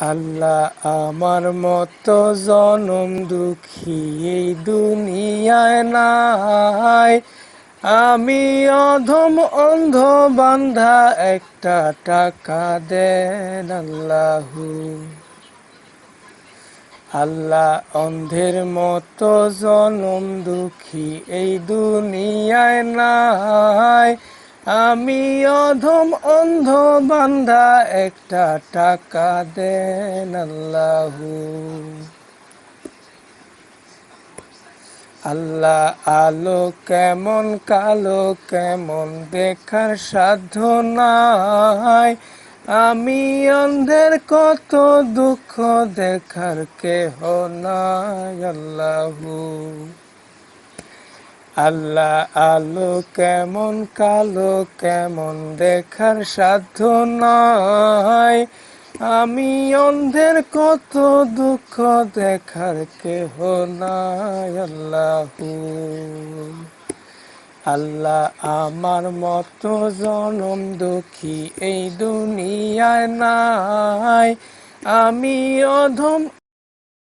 আল্লাহ আমার মতো জনম দুঃখী এই দুনিয়ায় নাই। আমি অধম অন্ধ বান্ধা একটা টাকা দেন আল্লাহু। আল্লাহ অন্ধের মতো জনম দুঃখী এই দুনিয়ায় নাই। আমি অধম অন্ধ বান্ধা একটা টাকা দেন আল্লাহু। আল্লাহ আলো কেমন, কালো কেমন, দেখার সাধ্য নাই। আমি অন্ধের কত দুঃখ, দেখার কেহ নাই আল্লাহু। আল্লাহ আলো কেমন, কালো কেমন, দেখার সাধ্য নাই। আমি অন্ধের কত দুঃখ, দেখার কেহ নাই আল্লাহু। আল্লাহ আমার মতো জনম দুঃখী এই দুনিয়ায় নাই। আমি অধম